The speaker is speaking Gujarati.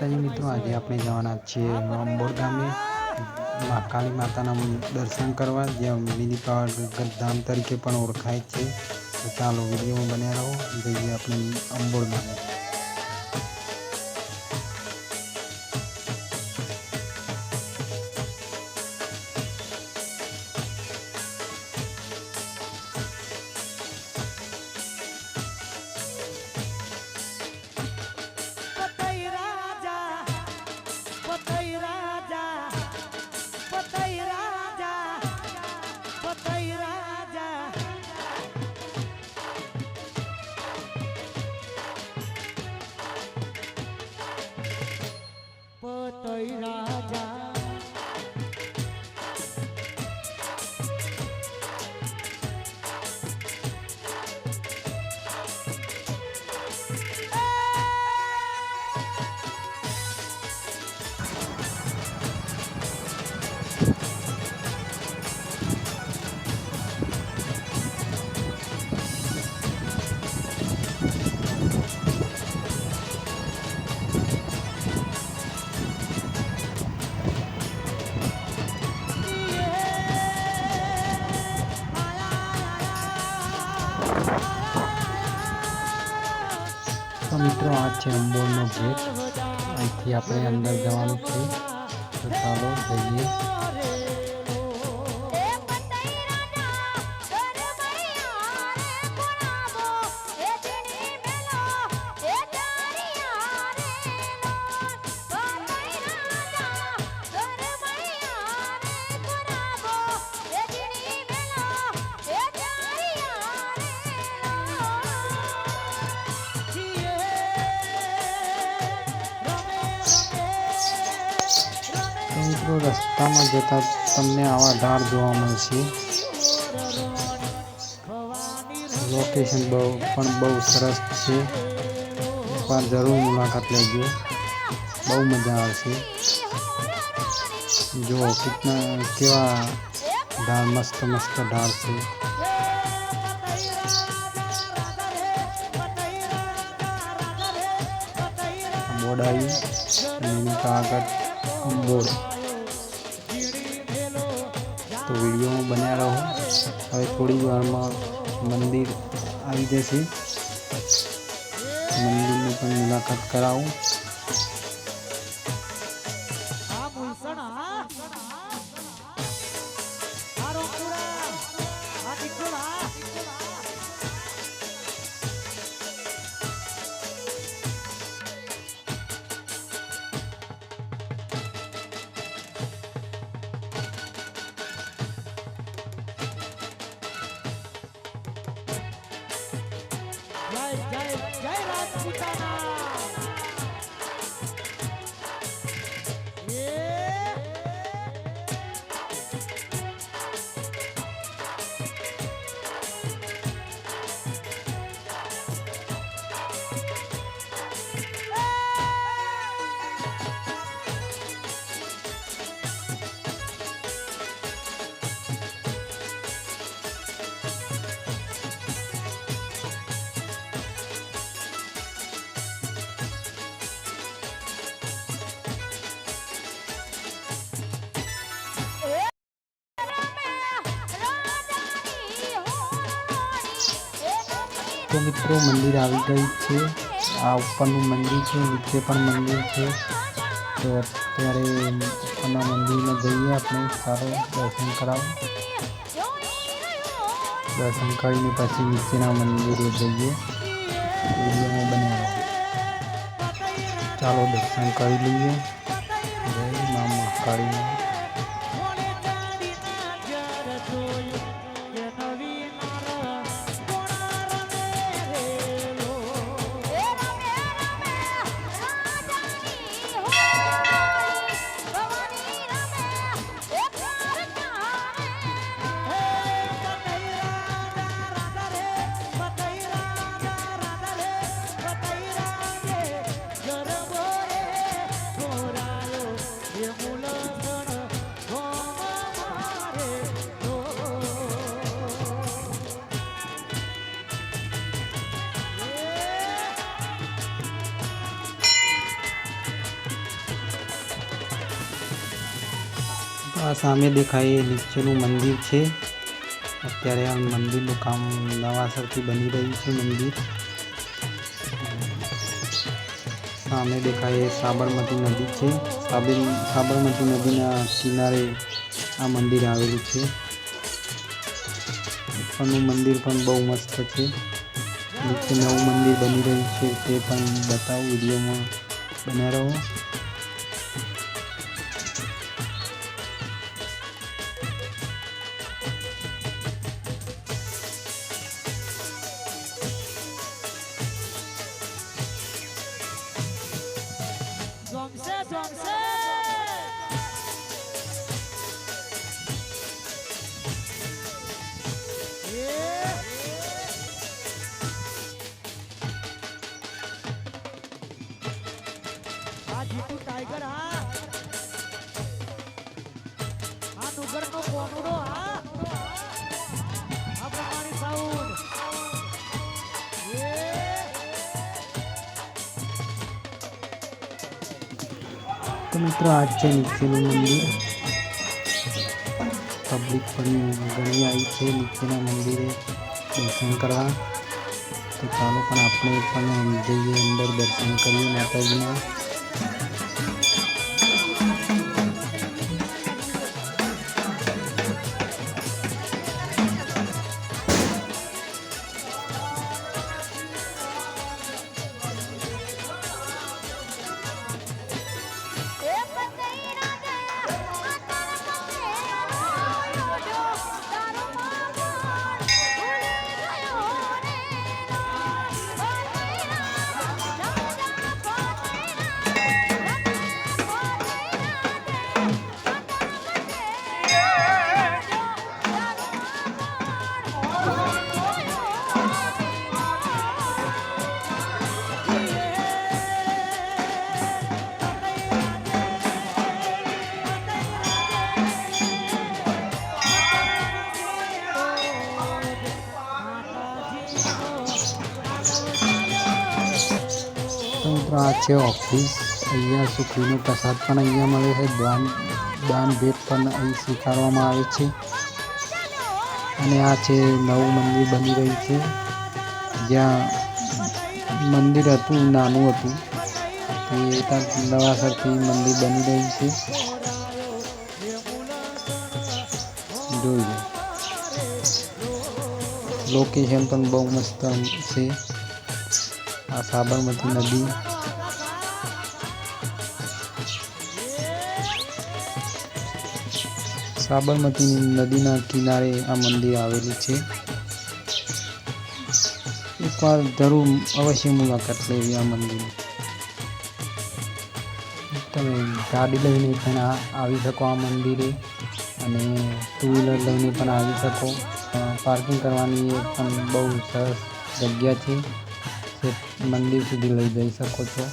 માતાજી મિત્રો, આજે આપણે જવાના છીએ અંબોર ગામે. કાળી માતાના દર્શન કરવા, જે મિની પાવાગઢ ધામ તરીકે પણ ઓળખાય છે. તો ચાલો વિડીયોમાં બન્યા રહો. જઈએ આપણે અંબોર ગામે. છે. અંબોરનો ગેટ અહીંથી આપણે અંદર જવાનું છે. તો ચાલો જઈએ. મિત્રો, રસ્તામાં જતા તમને આવા ઢાળ જોવા મળશે. લોકેશન બહુ, પણ બહુ સરસ છે. એકવાર જરૂર મુલાકાત લેજો. બહુ મજા આવશે. જો, કેટલા, કેવા ઢાળ, મસ્ત મસ્ત ઢાળ છે. આવ્યું અને એની આગળ બોર્ડ તો વિડીયોમાં બન્યા રહો. હવે થોડી વારમાં મંદિર આવી જશે. મંદિરની પણ મુલાકાત કરાવું. જય જય જય રાજપૂતાના તો મિત્રો, મંદિર આવી ગયું છે. આ ઉપરનું મંદિર છે, નીચે પણ મંદિર છે. તો અત્યારે ઉપરના મંદિરમાં જઈએ આપણે. સારો દર્શન કરાવો. દર્શન કરીને પછી નીચેના મંદિરે જઈએ. વિડીયોમાં બનાવો. ચાલો દર્શન કરી લઈએ. જય મા મહાકાળીના આ સામે દેખાય એ નીચેનું મંદિર છે. અત્યારે આ મંદિરનું કામ નવાસરથી બની રહ્યું છે મંદિર. સામે દેખાય સાબરમતી નદી છે. સાબર, સાબરમતી નદીના કિનારે આ મંદિર આવેલું છે. ઉપરનું મંદિર પણ બહુ મસ્ત છે. નીચે નવું મંદિર બની રહ્યું છે તે પણ બતાવું વિડીયોમાં. બન્યા રહો. તો મિત્રો આ છે નીચેનું મંદિર. પબ્લિક પણ ઘણી આવી છે. નીચેના ચાલો પણ આપણે પણ જઈએ અંદર દર્શન કરીએ માતાજીના. આ છે ઓફિસ અહીંયા સુખડીનો પ્રસાદ પણ અહીંયા મળે છે, દાન દાન ભેટ પણ અહીં સ્વીકારવામાં આવે છે. અને આ છે, નવું મંદિર બની રહ્યું છે. જ્યાં મંદિર હતું, નાનું હતું. એ નવાસરથી મંદિર બની રહ્યું છે. જોઈ લોકેશન પણ બહુ મસ્ત છે. આ સાબરમતી નદી. સાબરમતી નદીના કિનારે આ મંદિર આવેલું છે. એકવાર જરૂર અવશ્ય મુલાકાત લેવી આ મંદિરની. તમે ગાડી લઈને પણ આવી શકો આ મંદિરે અને ટુ વ્હીલર લઈને પણ આવી શકો. પાર્કિંગ કરવાની પણ બહુ સરસ જગ્યા છે. મંદિર સુધી લઈ જઈ શકો છો.